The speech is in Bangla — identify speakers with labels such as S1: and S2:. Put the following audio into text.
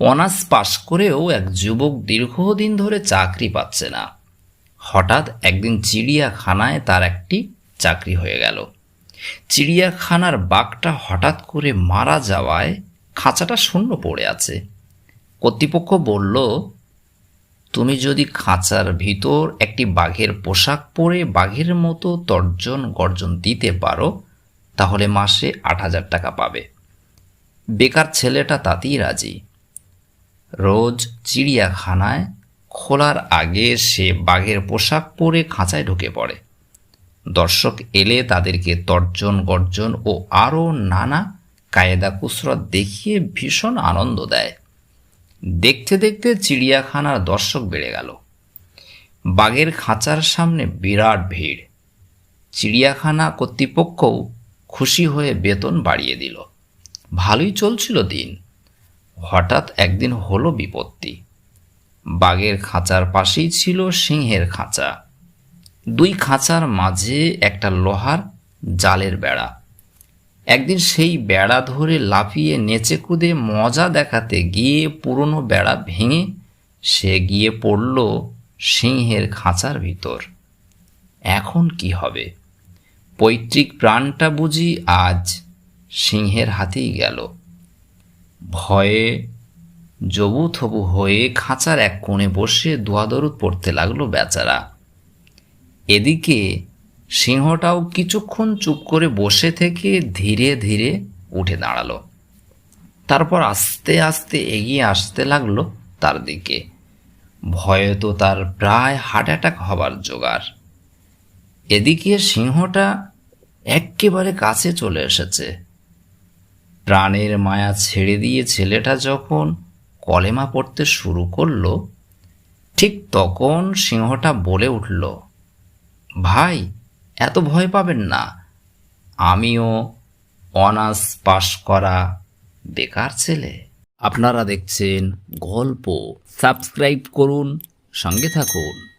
S1: অনার্স পাশ করেও এক যুবক দীর্ঘদিন ধরে চাকরি পাচ্ছে না। হঠাৎ একদিন চিড়িয়াখানায় তার একটি চাকরি হয়ে গেল। চিড়িয়াখানার বাঘটা হঠাৎ করে মারা যাওয়ায় খাঁচাটা শূন্য পড়ে আছে। কর্তৃপক্ষ বলল, তুমি যদি খাঁচার ভিতর একটি বাঘের পোশাক পরে বাঘের মতো তর্জন গর্জন দিতে পারো, তাহলে মাসে আট হাজার টাকা পাবে। বেকার ছেলেটা তাতেই রাজি। রোজ চিড়িয়াখানায় খোলার আগে সে বাঘের পোশাক পরে খাঁচায় ঢুকে পড়ে। দর্শক এলে তাদেরকে তর্জন গর্জন ও আরও নানা কায়দা কুসরত দেখিয়ে ভীষণ আনন্দ দেয়। দেখতে দেখতে চিড়িয়াখানার দর্শক বেড়ে গেল। বাঘের খাঁচার সামনে বিরাট ভিড়। চিড়িয়াখানা কর্তৃপক্ষও খুশি হয়ে বেতন বাড়িয়ে দিল। ভালোই চলছিল দিন। হঠাৎ একদিন হলো বিপত্তি। বাঘের খাঁচার পাশেই ছিল সিংহের খাঁচা। দুই খাঁচার মাঝে একটা লোহার জালের বেড়া। একদিন সেই বেড়া ধরে লাফিয়ে নেচে কুদে মজা দেখাতে গিয়ে পুরনো বেড়া ভেঙে সে গিয়ে পড়ল সিংহের খাঁচার ভিতর। এখন কি হবে? পৈতৃক প্রাণটা বুঝি আজ সিংহের হাতেই গেল। ভয়ে জবু থবু হয়ে খাঁচার এক কোণে বসে দোয়াদরুদ পড়তে লাগল বেচারা। এদিকে সিংহটাও কিছুক্ষণ চুপ করে বসে থেকে ধীরে ধীরে উঠে দাঁড়াল। তারপর আস্তে আস্তে এগিয়ে আসতে লাগল তার দিকে। ভয়ে তো তার প্রায় হার্ট অ্যাটাক হবার জোগাড়। এদিকে সিংহটা এক্কেবারে কাছে চলে এসেছে। প্রাণের মায়া ছেড়ে দিয়ে ছেলেটা যখন কলেমা পড়তে শুরু করল, ঠিক তখন সিংহটা বলে উঠল, ভাই, এত ভয় পাবেন না। আমিও অনার্স পাশ করা বেকার ছেলে। আপনারা দেখছেন গল্প। সাবস্ক্রাইব করুন, সঙ্গে থাকুন।